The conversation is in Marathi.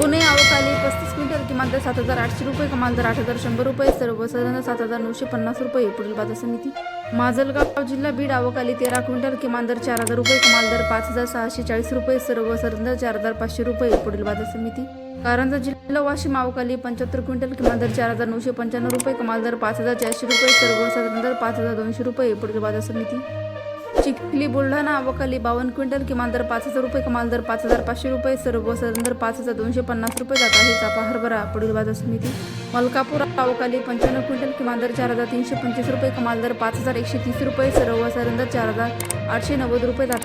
पुणे अवकाली पस्तीस क्विंटल किमान दर सात हजार आठशे रुपये कमाल दर आठ हजार शंभर रुपये सर्वसाधारण सात हजार नऊशे पन्नास रुपये पुढील बाजार समिती. माजलगाव जिल्हा बीड अवकाली तेरा क्विंटल किमान दर चार हजार रुपये कमाल दर पाच हजार सहाशे चाळीस रुपये सर्वसाधारण दर चार हजार पाचशे रुपये पुढील बाजार समिती. कारंजा जिल्हा वाशिम अवकाली पंच्याहत्तर क्विंटल किमान दर चार हजार नऊशे पंच्याण्णव रुपये कमाल दर पाच हजार चारशे रुपये सर्वसाधारण दर पाच हजार दोनशे रुपये पुढील बाजार समिती. चिखली बुलढाणा अवकाली बावन्न क्विंटल किमान दर पाच हजार रुपये कमाल दर पाच हजार पाचशे रुपये सर्वसाधारण दर पाच हजार दोनशे पन्नास रुपये जात आहे. चापा हरभरा पुढील बाजार समिती. मलकापूर अवकाली पंच्याण्णव क्विंटल किमान दर चार हजार तीनशे पंचवीस रुपये कमाल दर पाच हजार एकशे तीस रुपये सर्वसाधारण दर चार हजार आठशे नव्वद रुपये जात